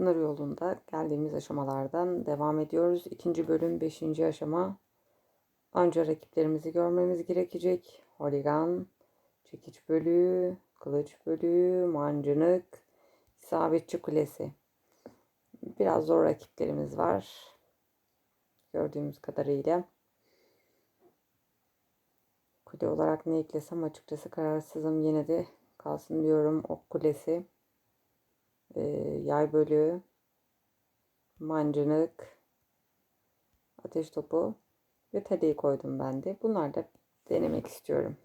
Sınır yolunda geldiğimiz aşamalardan devam ediyoruz. İkinci bölüm, beşinci aşama. Önce rakiplerimizi görmemiz gerekecek. Holigan, çekiç bölüğü, kılıç bölüğü, mancınık, isabetçi kulesi. Biraz zor rakiplerimiz var. Gördüğümüz kadarıyla. Kule olarak ne eklesem açıkçası kararsızım. Yine de kalsın diyorum ok kulesi. Ee, yay bölüğü. Mancınık. Ateş topu. Ve teleyi koydum ben de. Bunlar da denemek istiyorum.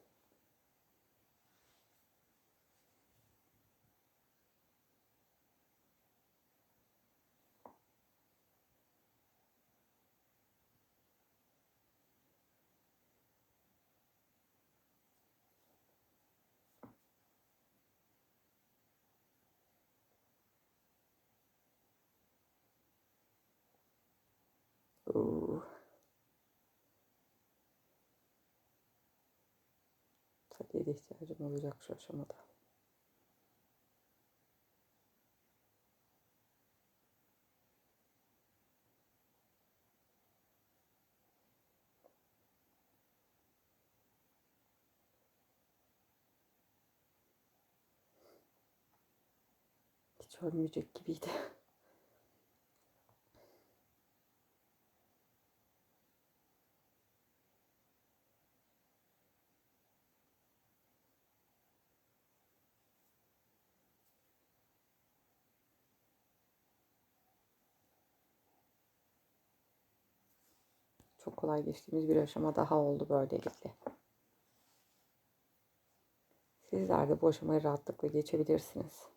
Tabii de ihtiyacım olacak şu aşamada. Hiç ölmeyecek gibiydi. Çok kolay geçtiğimiz bir aşama daha oldu böylelikle. Sizler de bu aşamayı rahatlıkla geçebilirsiniz.